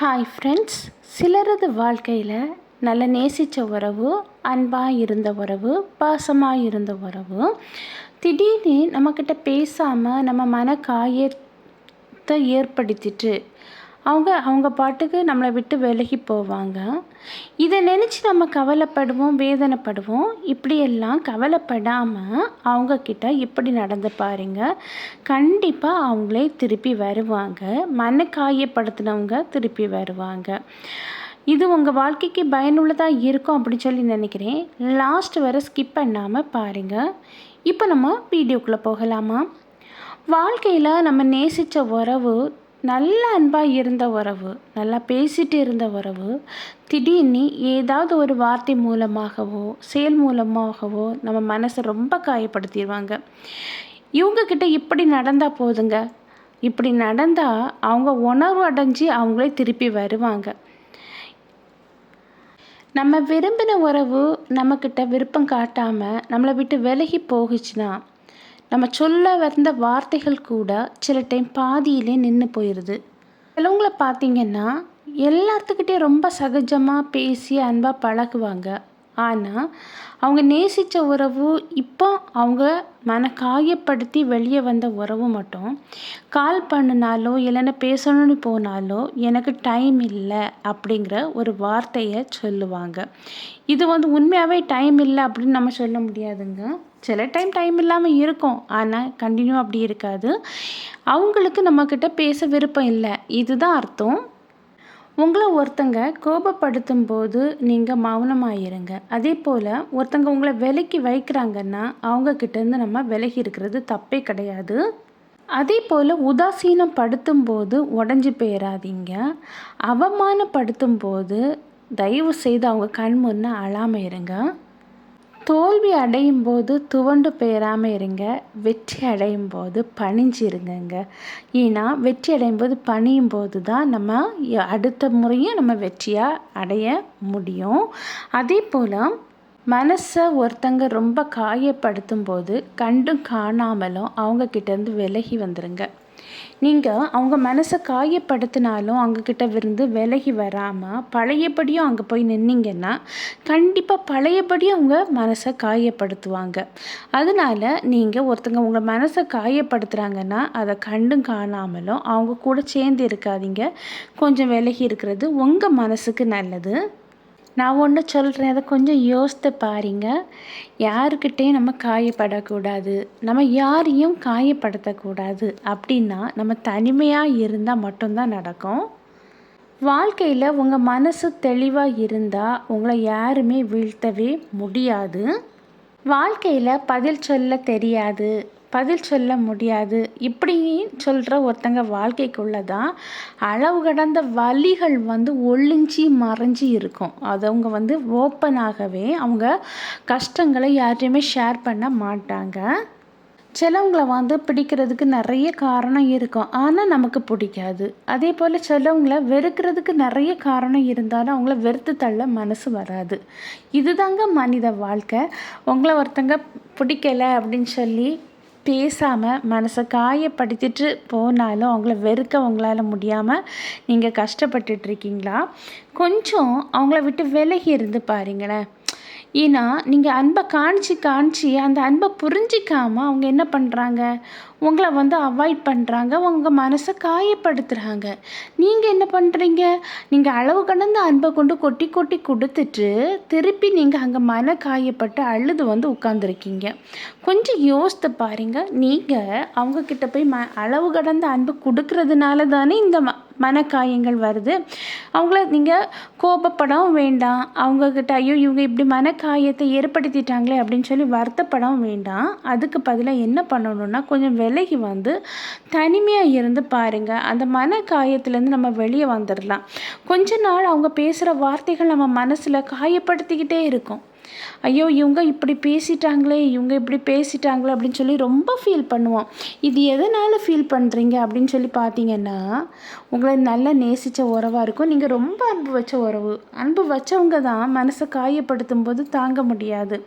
Hi friends சிலரது வாழ்க்கையில் நல்ல நேசித்த உறவு அன்பாக இருந்த உறவு பாசமாக இருந்த உறவு. திடீர்னு நம்மக்கிட்ட பேசாமல் நம்ம மன காயத்தை ஏற்படுத்திட்டு அவங்க அவங்க பாட்டுக்கு நம்மளை விட்டு விலகி போவாங்க. இதை நினச்சி நம்ம கவலைப்படுவோம் வேதனைப்படுவோம். இப்படியெல்லாம் கவலைப்படாமல் அவங்கக்கிட்ட இப்படி நடந்து பாருங்க. கண்டிப்பாக அவங்களே திருப்பி வருவாங்க. மன காயப்படுத்தினவங்க திருப்பி வருவாங்க. இது உங்கள் வாழ்க்கைக்கு பயனுள்ளதாக இருக்கும் அப்படின்னு சொல்லி நினைக்கிறேன். லாஸ்ட் வரை ஸ்கிப் பண்ணாமல் பாருங்கள் இப்போ நம்ம வீடியோக்குள்ளே போகலாமா? வாழ்க்கையில் நம்ம நேசித்த உறவு நல்ல அன்பாக இருந்த உறவு நல்லா பேசிட்டு இருந்த உறவு திடீர்னு ஏதாவது ஒரு வார்த்தை மூலமாகவோ செயல் மூலமாகவோ நம்ம மனசை ரொம்ப காயப்படுத்திடுவாங்க. இவங்கக்கிட்ட இப்படி நடந்தால் போதுங்க. இப்படி நடந்தால் அவங்க உணர்வு அடைஞ்சு அவங்களே திருப்பி வருவாங்க. நம்ம விரும்பின உறவு நம்மக்கிட்ட விருப்பம் காட்டாமல் நம்மளை விட்டு விலகி போகுச்சுன்னா நம்ம சொல்ல வந்த வார்த்தைகள் கூட சில டைம் பாதியிலே நின்று போயிடுது சிலவங்கள பார்த்தீங்கன்னா எல்லாத்துக்கிட்டே ரொம்ப சகஜமாக பேசி அன்பாக பழகுவாங்க. ஆனால் அவங்க நேசித்த உறவு இப்போ அவங்க மன காயப்படுத்தி வெளியே வந்த உறவு மட்டும் கால் பண்ணினாலோ இல்லைன்னா பேசணும்னு போனாலோ எனக்கு டைம் இல்லை அப்படிங்கிற ஒரு வார்த்தையை சொல்லுவாங்க. இது வந்து உண்மையாகவே டைம் இல்லை அப்படின்னு நம்ம சொல்ல முடியாதுங்க. சில டைம் டைம் இல்லாமல் இருக்கும். ஆனால் கண்டினியூ அப்படி இருக்காது. அவங்களுக்கு நம்மக்கிட்ட பேச விருப்பம் இல்லை. இதுதான் அர்த்தம். உங்களை ஒருத்தங்க கோபப்படுத்தும் போது நீங்கள் மௌனமாக இருங்க அதே போல் ஒருத்தங்க உங்களை விலைக்கு வைக்கிறாங்கன்னா அவங்கக்கிட்டேருந்து நம்ம விலகி இருக்கிறது தப்பே கிடையாது. அதே போல் உதாசீனம் படுத்தும் போது உடஞ்சி போயிடாதீங்க அவமானப்படுத்தும் போது தயவு செய்து அவங்க கண் முன்னே அழாமல் இருங்க. தோல்வி அடையும் போது துவண்டு பெயராமல் இருங்க. வெற்றி அடையும் போது பணிஞ்சிருங்கங்க. ஏன்னா வெற்றி அடையும் போது பணியும் போது தான் நம்ம அடுத்த முறையும் நம்ம வெற்றியாக அடைய முடியும். அதே போல் மனசை ஒருத்தங்க ரொம்ப காயப்படுத்தும் போது கண்டும் காணாமலும் அவங்கக்கிட்டேருந்து விலகி வந்துடுங்க நீங்கள் அவங்க மனசை காயப்படுத்தினாலும் அவங்கக்கிட்ட விருந்து விலகி வராமல் பழையபடியும் அங்கே போய் நின்னீங்கன்னா கண்டிப்பாக பழையபடியும் அவங்க மனசை காயப்படுத்துவாங்க. அதனால் நீங்கள் ஒருத்தங்க உங்கள் மனசை காயப்படுத்துகிறாங்கன்னா அதை கண்டும் காணாமலும் அவங்க கூட சேர்ந்து இருக்காதீங்க. கொஞ்சம் விலகி இருக்கிறது உங்கள் மனசுக்கு நல்லது. நான் ஒன்று சொல்கிறேன் அதை கொஞ்சம் யோசித்து பாருங்க. யாருக்கிட்டேயும் நம்ம காயப்படக்கூடாது. நம்ம யாரையும் காயப்படுத்தக்கூடாது. அப்படின்னா நம்ம தனிமையாக இருந்தால் மட்டும்தான் நடக்கும். வாழ்க்கையில் உங்கள் மனசு தெளிவாக இருந்தால் உங்களை யாருமே வீழ்த்தவே முடியாது. வாழ்க்கையில் பதில் சொல்ல தெரியாது. பதில் சொல்ல முடியாது. இப்படி சொல்கிற ஒருத்தங்க வாழ்க்கைக்குள்ளே தான் அளவு கடந்த வலிகள் வந்து ஒளிஞ்சி மறைஞ்சி இருக்கும். அது அவங்க வந்து ஓப்பனாகவே அவங்க கஷ்டங்களை யார்ட்டையுமே ஷேர் பண்ண மாட்டாங்க. சிலவங்கள வந்து பிடிக்கிறதுக்கு நிறைய காரணம் இருக்கும். ஆனால் நமக்கு பிடிக்காது. அதே போல் சிலவங்கள வெறுக்கிறதுக்கு நிறைய காரணம் இருந்தாலும் அவங்கள வெறுத்து தள்ள மனசு வராது. இதுதாங்க மனித வாழ்க்கை. உங்களை ஒருத்தங்க பிடிக்கலை அப்படின்னு சொல்லி பேசாமல் மனசை காயப்படுத்திட்டு போனாலும் அவங்கள வெறுக்க உங்களால் முடியாமல் நீங்கள் கஷ்டப்பட்டுட்ருக்கீங்களா? கொஞ்சம் அவங்கள விட்டு விலகி இருந்து பாருங்களேன். ஏன்னா நீங்கள் அன்பை காணிச்சு காணிச்சு அந்த அன்பை புரிஞ்சிக்காமல் அவங்க என்ன பண்ணுறாங்க உங்களை வந்து அவாய்ட் பண்ணுறாங்க உங்கள் மனசை காயப்படுத்துகிறாங்க நீங்கள் என்ன பண்ணுறீங்க நீங்கள் அளவு கடந்த அன்பை கொண்டு கொட்டி கொட்டி கொடுத்துட்டு திருப்பி நீங்கள் அங்கே மன காயப்பட்டு அழுது வந்து உட்காந்துருக்கீங்க கொஞ்சம் யோசித்து பாருங்க. நீங்கள் அவங்கக்கிட்ட போய் ம அளவு கடந்த அன்பு கொடுக்கறதுனால தானே இந்த ம மனக்காயங்கள் வருது. அவங்கள நீங்கள் கோபப்படவும் வேண்டாம். அவங்கக்கிட்ட ஐயோ இவங்க இப்படி மனக்காயத்தை ஏற்படுத்திட்டாங்களே அப்படின்னு சொல்லி வருத்தப்படவும் வேண்டாம். அதுக்கு பதிலாக என்ன பண்ணணும்னா கொஞ்சம் விலகி வந்து தனிமையாக இருந்து பாருங்கள் அந்த மன காயத்துலேருந்து நம்ம வெளியே வந்துடலாம் கொஞ்ச நாள் அவங்க பேசுகிற வார்த்தைகள் நம்ம மனசில் காயப்படுத்திக்கிட்டே இருக்கும். ஐயோ இவங்க இப்படி பேசிட்டாங்களே இவங்க இப்படி பேசிட்டாங்களே அப்படின்னு சொல்லி ரொம்ப ஃபீல் பண்ணுவோம். இது எதனால் ஃபீல் பண்ணுறீங்க அப்படின்னு சொல்லி பார்த்தீங்கன்னா உங்களை நல்லா நேசித்த உறவாக இருக்கும். நீங்கள் ரொம்ப அன்பு வச்ச உறவு. அன்பு வச்சவங்க தான் மனசை காயப்படுத்தும் போது தாங்க முடியாது.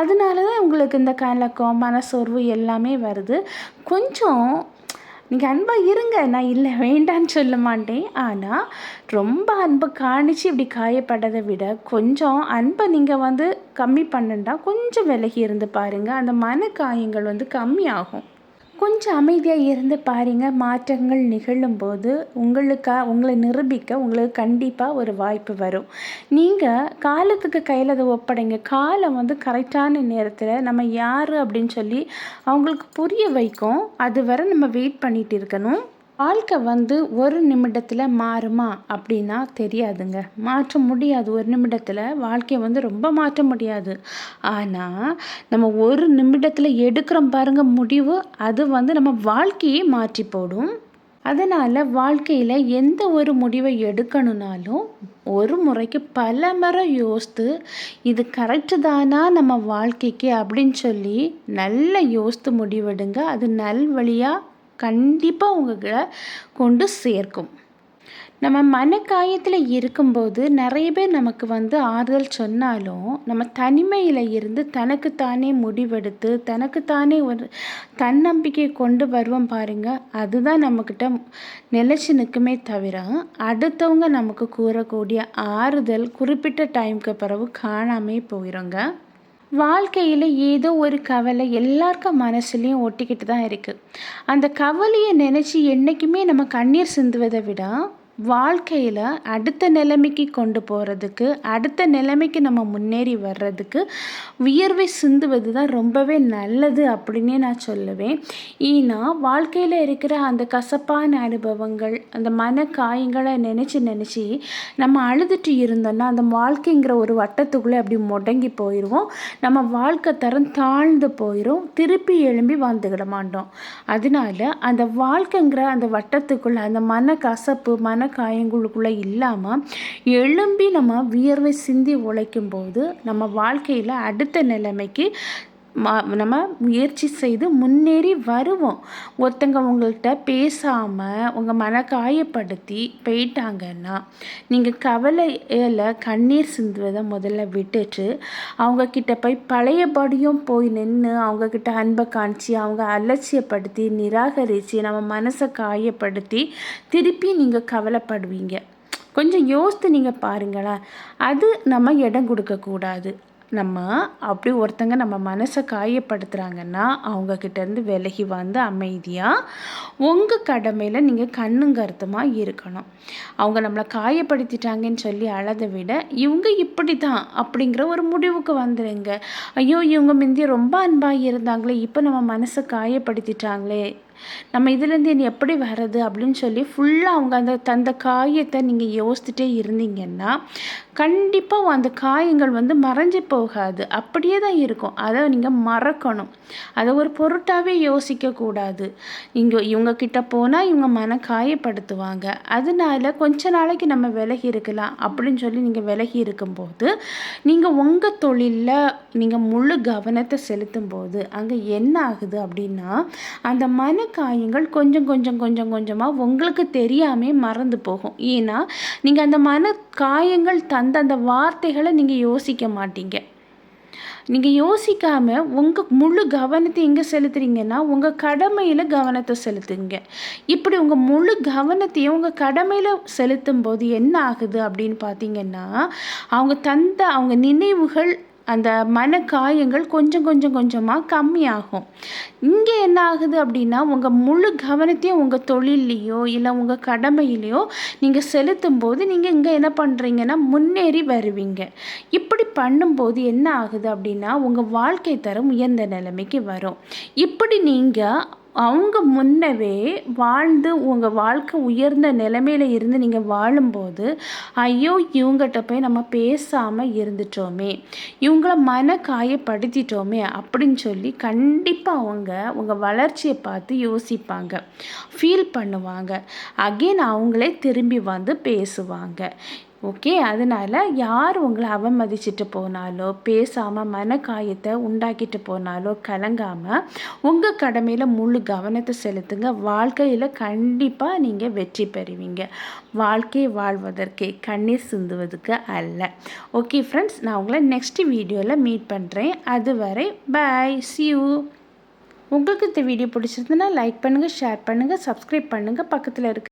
அதனால தான் உங்களுக்கு இந்த கலக்கம் மனசோர்வு எல்லாமே வருது. கொஞ்சம் நீங்கள் அன்பாக இருங்க. நான் இல்லை வேண்டான்னு சொல்ல மாட்டேன். ஆனால் ரொம்ப அன்பை காணிச்சு இப்படி காயப்பட்டதை விட கொஞ்சம் அன்பை நீங்கள் வந்து கம்மி பண்ணுண்டா கொஞ்சம் விலகி இருந்து பாருங்கள் அந்த மன காயங்கள் வந்து கம்மியாகும். கொஞ்சம் அமைதியாக இருந்து பாருங்கள் மாற்றங்கள் நிகழும்போது உங்களுக்காக உங்களை நிரூபிக்க உங்களுக்கு கண்டிப்பாக ஒரு வாய்ப்பு வரும். நீங்கள் காலத்துக்கு கையில் அதை ஒப்படைங்க. காலம் வந்து கரெக்டான நேரத்தில் நம்ம யார் அப்படின்னு சொல்லி அவங்களுக்கு புரிய வைக்கும். அது வரை நம்ம வெயிட் பண்ணிகிட்டு இருக்கணும். வாழ்க்கை வந்து ஒரு நிமிடத்தில் மாறுமா அப்படின்னா தெரியாதுங்க. மாற்ற முடியாது. ஒரு நிமிடத்தில் வாழ்க்கையை வந்து ரொம்ப மாற்ற முடியாது. ஆனால் நம்ம ஒரு நிமிடத்தில் எடுக்கிறோம் பாருங்க முடிவு அது வந்து நம்ம வாழ்க்கையே மாற்றி போடும். அதனால் வாழ்க்கையில் எந்த ஒரு முடிவை எடுக்கணுனாலும் ஒரு முறைக்கு பல முறை யோசித்து இது கரெக்டு தானா நம்ம வாழ்க்கைக்கு அப்படின்னு சொல்லி நல்லா யோசித்து முடிவெடுங்க. அது நல் வழியாக கண்டிப்பாக உங்களை கொண்டு சேர்க்கும். நம்ம மனக்காயத்தில் இருக்கும்போது நிறைய பேர் நமக்கு வந்து ஆறுதல் சொன்னாலும் நம்ம தனிமையில் இருந்து தனக்குத்தானே முடிவெடுத்து தனக்குத்தானே ஒரு தன்னம்பிக்கை கொண்டு வருவோம் பாருங்கள் அதுதான் நம்மக்கிட்ட நிலச்சி நிற்குமே தவிர அடுத்தவங்க நமக்கு கூறக்கூடிய ஆறுதல் குறிப்பிட்ட டைமுக்கு பிறகு காணாமே போயிடுங்க வாழ்க்கையில் ஏதோ ஒரு கவலை எல்லாருக்கும் மனசுலேயும் ஒட்டிக்கிட்டு தான் இருக்குது அந்த கவலையை நினச்சி என்றைக்குமே நம்ம கண்ணீர் சிந்துவதை விட வாழ்க்கையில் அடுத்த நிலைமைக்கு கொண்டு போகிறதுக்கு அடுத்த நிலைமைக்கு நம்ம முன்னேறி வர்றதுக்கு வியர்வை சிந்துவது தான் ரொம்பவே நல்லது அப்படின்னே நான் சொல்லுவேன். ஏன்னா வாழ்க்கையில் இருக்கிற அந்த கசப்பான அனுபவங்கள் அந்த மன காயங்களை நினச்சி நினச்சி நம்ம அழுதுட்டு இருந்தோம்னா அந்த வாழ்க்கைங்கிற ஒரு வட்டத்துக்குள்ளே அப்படி முடங்கி போயிடுவோம் நம்ம வாழ்க்கை தரம் தாழ்ந்து போயிடும் திருப்பி எழும்பி வந்துக்கிட மாட்டோம். அதனால அந்த வாழ்க்கைங்கிற அந்த வட்டத்துக்குள்ளே அந்த மன கசப்பு மன காயங்களுக்குள்ளே இல்லாமல் எழும்பி நம்ம வியர்வை சிந்தி உழைக்கும் போது நம்ம வாழ்க்கையில் அடுத்த நிலைமைக்கு நம்ம முயற்சி செய்து முன்னேறி வருவோம். ஒருத்தங்க உங்கள்கிட்ட பேசாமல் உங்கள் மன காயப்படுத்தி போயிட்டாங்கன்னா நீங்கள் கவலையில் கண்ணீர் சிந்துவதை முதல்ல விட்டுட்டு அவங்கக்கிட்ட போய் பழையபடியும் போய் நின்று அவங்கக்கிட்ட அன்பை காமிச்சு அவங்க அலட்சியப்படுத்தி நிராகரித்து நம்ம மனசை காயப்படுத்தி திருப்பி நீங்கள் கவலைப்படுவீங்க. கொஞ்சம் யோசித்து நீங்கள் பாருங்களேன். அது நம்ம இடம் கொடுக்கக்கூடாது. நம்ம அப்படி ஒருத்தங்க நம்ம மனசை காயப்படுத்துகிறாங்கன்னா அவங்கக்கிட்டேருந்து விலகி வந்து அமைதியாக உங்கள் கடமையில் நீங்கள் கண்ணும் கருத்துமாக இருக்கணும். அவங்க நம்மளை காயப்படுத்திட்டாங்கன்னு சொல்லி அழதை விட இவங்க இப்படி தான் அப்படிங்கிற ஒரு முடிவுக்கு வந்துடுங்க ஐயோ இவங்க முந்தி ரொம்ப அன்பாக இருந்தாங்களே இப்போ நம்ம மனசை காயப்படுத்திட்டாங்களே நம்ம இதுலேருந்து என்ன எப்படி வர்றது அப்படின்னு சொல்லி ஃபுல்லாக அவங்க அந்த தந்த காயத்தை நீங்கள் யோசிச்சுட்டே இருந்தீங்கன்னா கண்டிப்பாக அந்த காயங்கள் வந்து மறைஞ்சு போகாது. அப்படியே தான் இருக்கும். அதை நீங்கள் மறக்கணும். அதை ஒரு பொருட்டாகவே யோசிக்கக்கூடாது இங்கே இவங்க கிட்ட போனால் இவங்க மன காயப்படுத்துவாங்க. அதனால கொஞ்ச நாளைக்கு நம்ம விலகி இருக்கலாம் அப்படின்னு சொல்லி நீங்கள் விலகி இருக்கும்போது நீங்கள் உங்கள் தொழிலில் நீங்கள் முழு கவனத்தை செலுத்தும் போது அங்கே என்ன ஆகுது அப்படின்னா அந்த மன காயங்கள் கொஞ்சம் கொஞ்சம் கொஞ்சம் கொஞ்சமாக உங்களுக்கு தெரியாமல் மறந்து போகும். ஏன்னா நீங்கள் அந்த மன காயங்கள் தந்த அந்த வார்த்தைகளை நீங்கள் யோசிக்க மாட்டீங்க. நீங்கள் யோசிக்காமல் உங்கள் முழு கவனத்தை எங்கே செலுத்துறீங்கன்னா உங்கள் கடமையில் கவனத்தை செலுத்துங்க. இப்படி உங்கள் முழு கவனத்தையும் உங்கள் கடமையில் செலுத்தும் போது என்ன ஆகுது அப்படின்னு பார்த்தீங்கன்னா அவங்க தந்த அவங்க நினைவுகள் அந்த மன காயங்கள் கொஞ்சம் கொஞ்சம் கொஞ்சமாக கம்மியாகும். இங்கே என்ன ஆகுது அப்படின்னா உங்கள் முழு கவனத்தையும் உங்கள் தொழில்லையோ இல்லை உங்கள் கடமையிலையோ நீங்கள் செலுத்தும் போது நீங்கள் இங்கே என்ன பண்ணுறீங்கன்னா முன்னேறி வருவீங்க. இப்படி பண்ணும்போது என்ன ஆகுது அப்படின்னா உங்கள் வாழ்க்கை தரம் உயர்ந்த நிலைமைக்கு வரும். இப்படி நீங்கள் அவங்க முன்னவே வாழ்ந்து உங்கள் வாழ்க்கை உயர்ந்த நிலைமையில் இருந்து நீங்கள் வாழும்போது ஐயோ இவங்ககிட்ட போய் நம்ம பேசாமல் இருந்துட்டோமே இவங்கள மன காயப்படுத்திட்டோமே அப்படின்னு சொல்லி கண்டிப்பாக அவங்க உங்கள் வளர்ச்சியை பார்த்து யோசிப்பாங்க ஃபீல் பண்ணுவாங்க. அகெயின் அவங்களே திரும்பி வந்து பேசுவாங்க. ஓகே? அதனால் யார் உங்களை அவமதிச்சுட்டு போனாலோ பேசாமல் மனக்காயத்தை உண்டாக்கிட்டு போனாலோ கலங்காமல் உங்கள் கடமையில் முழு கவனத்தை செலுத்துங்க. வாழ்க்கையில் கண்டிப்பாக நீங்கள் வெற்றி பெறுவீங்க. வாழ்க்கை வாழ்வதற்கே கண்ணீர் சிந்துவதற்கு அல்ல. ஓகே ஃப்ரெண்ட்ஸ் நான் உங்களை நெக்ஸ்ட் வீடியோவில் மீட் பண்ணுறேன் அதுவரை பாய் சியூ உங்களுக்கு இந்த வீடியோ பிடிச்சிருந்துன்னா லைக் பண்ணுங்கள் ஷேர் பண்ணுங்கள் சப்ஸ்கிரைப் பண்ணுங்கள் பக்கத்தில் இருக்க